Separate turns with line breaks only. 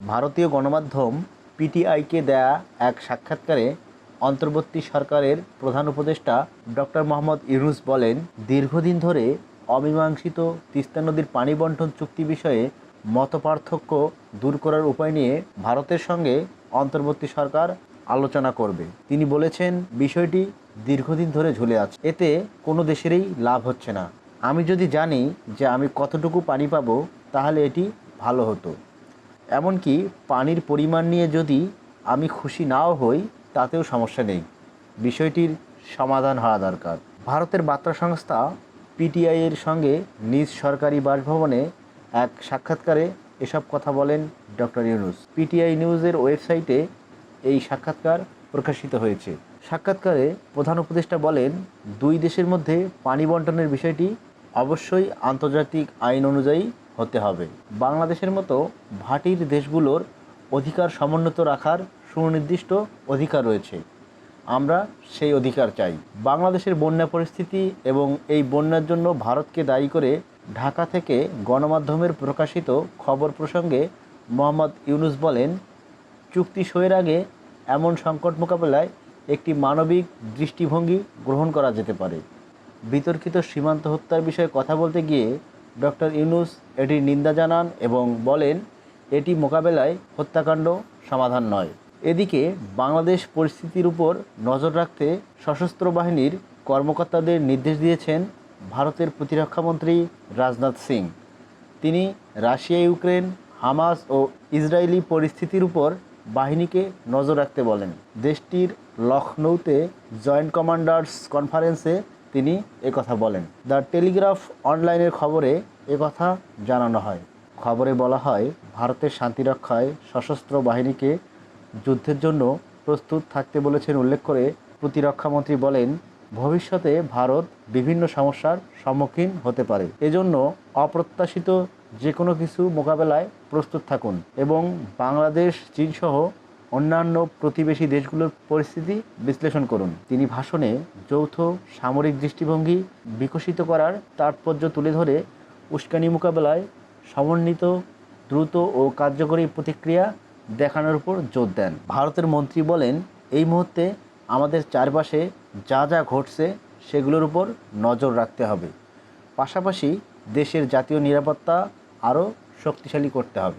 ভারতীয় গণমাধ্যম পিটিআইকে দেয়া এক সাক্ষাৎকারে অন্তর্বর্তী সরকারের প্রধান উপদেষ্টা ডক্টর মোহাম্মদ ইউনুস বলেন, দীর্ঘদিন ধরে অমীমাংসিত তিস্তা নদীর পানি বন্টন চুক্তি বিষয়ে মতপার্থক্য দূর করার উপায় নিয়ে ভারতের সঙ্গে অন্তর্বর্তী সরকার আলোচনা করবে। তিনি বলেছেন, বিষয়টি দীর্ঘদিন ধরে ঝুলে আছে। এতে কোনো দেশেরই লাভ হচ্ছে না। আমি যদি জানি যে আমি কতটুকু পানি পাবো, তাহলে এটি ভালো হতো। এমনকি পানির পরিমাণ নিয়ে যদি আমি খুশি নাও হই, তাতেও সমস্যা নেই। বিষয়টির সমাধান হওয়া দরকার। ভারতের বার্তা সংস্থা পিটিআই এর সঙ্গে নিজ সরকারি বাসভবনে এক সাক্ষাৎকারে এসব কথা বলেন ডক্টর ইউনুস। পিটিআই নিউজের ওয়েবসাইটে এই সাক্ষাৎকার প্রকাশিত হয়েছে। সাক্ষাৎকারে প্রধান উপদেষ্টা বলেন, দুই দেশের মধ্যে পানি বন্টনের বিষয়টি অবশ্যই আন্তর্জাতিক আইন অনুযায়ী হতে হবে। বাংলাদেশের মতো ভাটির দেশগুলোর অধিকার সমুন্নত রাখার সুনির্দিষ্ট অধিকার রয়েছে। আমরা সেই অধিকার চাই। বাংলাদেশের বন্যা পরিস্থিতি এবং এই বন্যার জন্য ভারতকে দায়ী করে ঢাকা থেকে গণমাধ্যমের প্রকাশিত খবর প্রসঙ্গে মোহাম্মদ ইউনুস বলেন, চুক্তি সইয়ের আগে এমন সংকট মোকাবেলায় একটি মানবিক দৃষ্টিভঙ্গি গ্রহণ করা যেতে পারে। বিতর্কিত সীমান্ত হত্যার বিষয়ে কথা বলতে গিয়ে ডক্টর ইউনুস এটির নিন্দা জানান এবং বলেন, এটি মোকাবেলায় হত্যাকাণ্ড সমাধান নয়। এদিকে বাংলাদেশ পরিস্থিতির উপর নজর রাখতে সশস্ত্র বাহিনীর কর্মকর্তাদের নির্দেশ দিয়েছেন ভারতের প্রতিরক্ষামন্ত্রী রাজনাথ সিং। তিনি রাশিয়া, ইউক্রেন, হামাস ও ইসরায়েলি পরিস্থিতির উপর বাহিনীকে নজর রাখতে বলেন। দেশটির লখনৌতে জয়েন্ট কমান্ডার্স কনফারেন্সে তিনি একথা বলেন। দ্য টেলিগ্রাফ অনলাইনের খবরে একথা জানানো হয়। খবরে বলা হয়, ভারতের শান্তিরক্ষায় সশস্ত্র বাহিনীকে যুদ্ধের জন্য প্রস্তুত থাকতে বলেছেন উল্লেখ করে প্রতিরক্ষামন্ত্রী বলেন, ভবিষ্যতে ভারত বিভিন্ন সমস্যার সম্মুখীন হতে পারে। এজন্য অপ্রত্যাশিত যে কোনো কিছু মোকাবেলায় প্রস্তুত থাকুন এবং বাংলাদেশ, চীনসহ অন্যান্য প্রতিবেশী দেশগুলোর পরিস্থিতি বিশ্লেষণ করুন। তিনি ভাষণে যৌথ সামরিক দৃষ্টিভঙ্গি বিকশিত করার তাৎপর্য তুলে ধরে উস্কানি মোকাবেলায় সমন্বিত, দ্রুত ও কার্যকরী প্রতিক্রিয়া দেখানোর উপর জোর দেন। ভারতের মন্ত্রী বলেন, এই মুহূর্তে আমাদের চারপাশে যা যা ঘটছে সেগুলোর উপর নজর রাখতে হবে। পাশাপাশি দেশের জাতীয় নিরাপত্তা আরও শক্তিশালী করতে হবে।